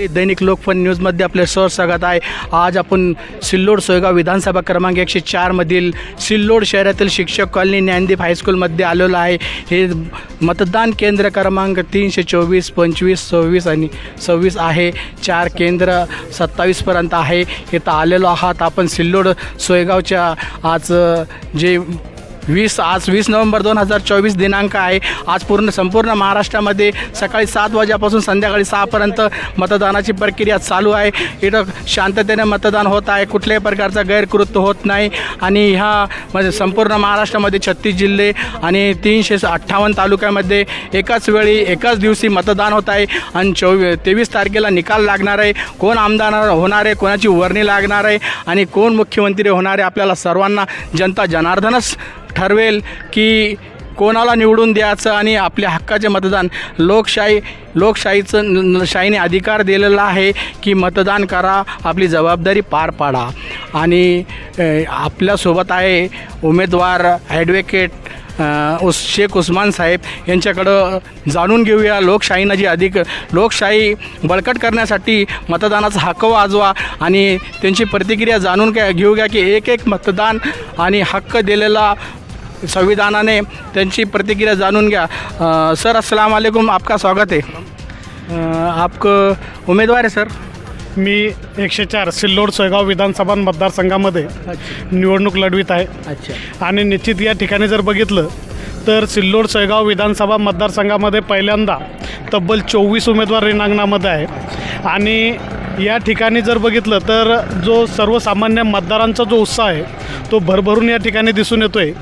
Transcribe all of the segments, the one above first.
आपली दैनिक लोकफन न्यूजमध्ये आपले सर स्वागत आहे. आज आपण सिल्लोड सोयगाव विधानसभा क्रमांक एकशे चारमधील सिल्लोड शहरातील शिक्षक कॉलनी ज्ञानदीप हायस्कूलमध्ये आलेलो आहे. हे मतदान केंद्र क्रमांक तीनशे चोवीस पंचवीस सव्वीस आणि सव्वीस आहे. चार केंद्र सत्तावीसपर्यंत आहे. इथं आलेलो आहात आपण सिल्लोड सोयगावच्या आज जे वीस आज वीस नोव्हेंबर दोन हजार चोवीस दिनांक आहे. आज पूर्ण संपूर्ण महाराष्ट्रामध्ये सकाळी सात वाजेपासून संध्याकाळी सहापर्यंत मतदानाची प्रक्रिया चालू आहे. इथं शांततेने मतदान होत आहे. कुठल्याही प्रकारचा गैरकृत्य होत नाही. आणि ह्या म्हणजे संपूर्ण महाराष्ट्रामध्ये छत्तीस जिल्हे आणि तीनशे अठ्ठावन्न तालुक्यामध्ये एकाच वेळी एकाच दिवशी मतदान होत आहे. आणि चोवी तेवीस तारखेला निकाल लागणार आहे. कोण आमदार होणार आहे? कोणाची वर्णी लागणार आहे? आणि कोण मुख्यमंत्री होणार आहे? आपल्याला सर्वांना जनता जनार्दनच ठरवेल की कोणाला निवडून द्यायचं आणि आपल्या हक्काचे मतदान. लोकशाही लोकशाहीचं न- शाहीने अधिकार दिलेला आहे की मतदान करा आपली जबाबदारी पार पाडा. आणि आपल्यासोबत आहे उमेदवार ॲडव्होकेट उस शेख उस्मान साहेब. यांच्याकडं जाणून घेऊया लोकशाहीनं जी अधिक लोकशाही बळकट करण्यासाठी मतदानाचा हक्क वाजवा आणि त्यांची प्रतिक्रिया जाणून घ्या घेऊया की एक एक मतदान आणि हक्क दिलेला संविधानाने त्यांची प्रतिक्रिया जाणून घ्या. सर अस्सलाम वालेकुम. आपका स्वागत है अ, आप उमेदवार है सर? मी एकशे चार सिल्लोड सोयगाव विधानसभा मतदारसंघामध्ये निवडणूक लढवित आहे. अच्छा. आणि निश्चित या ठिकाणी जर बघितलं तर सिल्लोड सोयगाव विधानसभा मतदारसंघामध्ये पहिल्यांदा तब्बल चोवीस उमेदवार रिंगणामध्ये आहे. आणि या ठिकाणी जर बघितलं तर जो सर्वसामान्य मतदारांचा जो उत्साह आहे तो भरभरून या ठिकाणी दिसून येतो आहे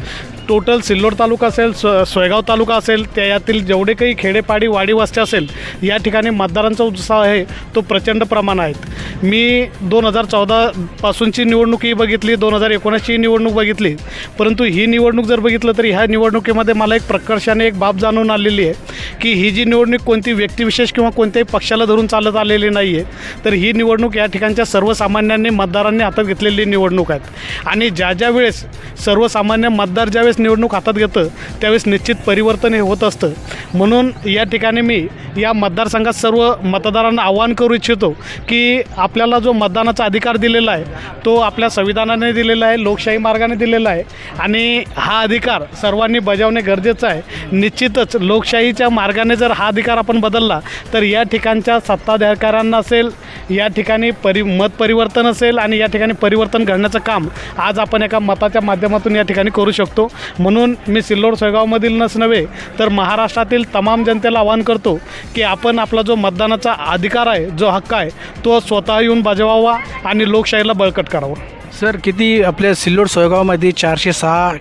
टोटल सिल्लोड तालुका असेल स्व सोयगाव तालुका असेल त्या यातील जेवढे काही खेडेपाडी वाडी वस्त्या असेल या ठिकाणी मतदारांचा उत्साह आहे तो प्रचंड प्रमाण आहेत. मी दोन हजार चौदापासूनची निवडणूकही बघितली दोन हजार एकोणीसची निवडणूक बघितली परंतु ही निवडणूक जर बघितलं तर ह्या निवडणुकीमध्ये मला एक प्रकर्षाने एक बाब जाणून आलेली आहे की ही जी निवडणूक कोणती व्यक्तिविशेष किंवा कोणत्याही पक्षाला धरून चालत आलेली नाही आहे तर ही निवडणूक या ठिकाणच्या सर्वसामान्यांनी मतदारांनी हातात घेतलेली निवडणूक आहेत. आणि ज्या ज्या वेळेस सर्वसामान्य मतदार ज्यावेळेस निवडणूक हातात घेतं त्यावेळेस निश्चित परिवर्तन हे होत असतं. म्हणून या ठिकाणी मी या मतदारसंघात सर्व मतदारांना आवाहन करू इच्छितो की आपल्याला जो मतदानाचा अधिकार दिलेला आहे तो आपल्या संविधानाने दिलेला आहे लोकशाही मार्गाने दिलेला आहे आणि हा अधिकार सर्वांनी बजावणे गरजेचं आहे. निश्चितच लोकशाहीच्या मार्गाने जर हा अधिकार आपण बदलला तर या ठिकाणच्या सत्ताधिकाऱ्यांना असेल या ठिकाणी परि मत परिवर्तन असेल आणि या ठिकाणी परिवर्तन घडण्याचं काम आज आपण एका मताच्या माध्यमातून या ठिकाणी करू शकतो. म्हणून मी सिल्लोड सोयगावमधील नस नव्हे तर महाराष्ट्रातील तमाम जनतेला आवाहन करतो की आपण आपला जो मतदानाचा अधिकार आहे जो हक्क आहे तो स्वतः येऊन बजावावा आणि लोकशाहीला बळकट करावं. सर किती आपल्या सिल्लोड सोयगावमध्ये चारशे सहा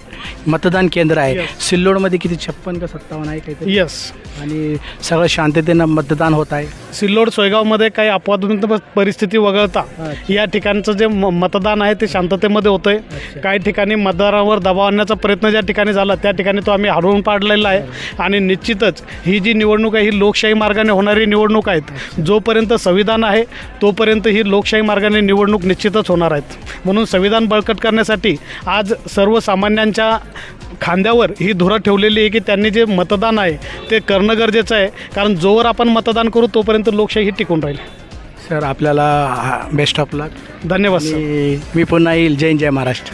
मतदान केंद्र आहे? Yes. सिल्लोडमध्ये किती छप्पन का सत्तावन्न आहे काहीतरी? येस आणि सगळं शांततेनं मतदान होत आहे. सिल्लोड सोयगावमध्ये काही अपवादात्मक परिस्थिती वगळता. या ठिकाणचं जे म- मतदान आहे ते शांततेमध्ये होतं आहे. काही ठिकाणी मतदारावर दबाव आणण्याचा प्रयत्न ज्या ठिकाणी झाला त्या ठिकाणी तो आम्ही हरवून पाडलेला आहे. आणि निश्चितच ही जी निवडणूक आहे ही लोकशाही मार्गाने होणारी निवडणूक आहेत. जोपर्यंत संविधान आहे तोपर्यंत ही लोकशाही मार्गाने निवडणूक निश्चितच होणार आहेत. म्हणून संविधान बळकट करण्यासाठी आज सर्वसामान्यांच्या खांद्यावर ही धुरा ठेवलेली आहे की त्यांनी जे मतदान आहे ते करणं गरजेचं आहे. कारण जोवर आपण मतदान करू तोपर्यंत लोकशाही ही टिकून राहील. सर आपल्याला बेस्ट ऑफ लक धन्यवाद सर. मी पुन्हा येईल जय जय महाराष्ट्र.